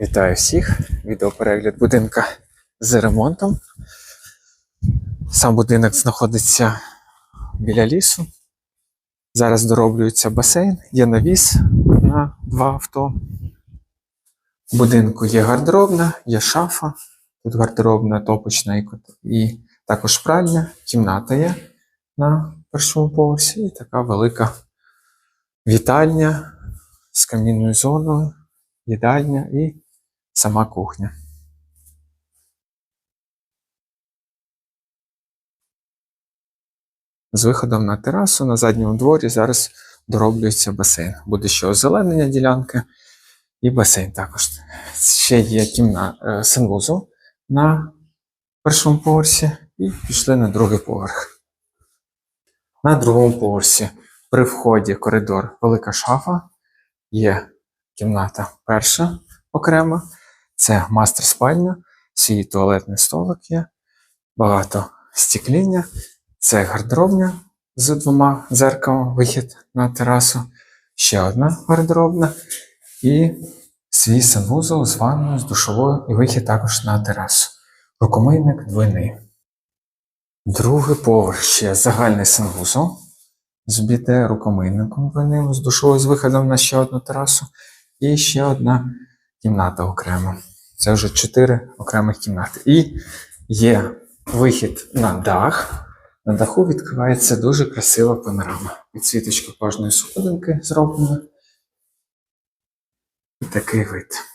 Вітаю всіх! Відеоперегляд будинка з ремонтом. Сам будинок знаходиться біля лісу. Зараз дороблюється басейн, є навіс на два авто. В будинку є гардеробна, є шафа. Тут гардеробна, топочна і, також пральня, кімната є на першому поверсі і така велика вітальня з камінною зоною, їдальня і сама кухня. З виходом на терасу на задньому дворі зараз дороблюється басейн. Буде ще озеленення ділянки і басейн також. Ще є кімна е, санвузол на першому поверсі і пішли на другий поверх. На другому поверсі при вході коридор велика шафа, є кімната перша окрема, це мастер спальня, свій туалетний столик є, багато стікління, це гардеробня з двома дзеркалом, вихід на терасу, ще одна гардеробна і свій санвузол з ванною, з душовою і вихід також на терасу. Рукомийник двойний. Другий поверх ще загальний санвузол з біде рукомийником двойним, з душовою з виходом на ще одну терасу. І ще одна кімната окремо. Це вже чотири окремих кімнати. І є вихід на дах. На даху відкривається дуже красива панорама. Підсвіточка кожної сходинки зроблена. І такий вид.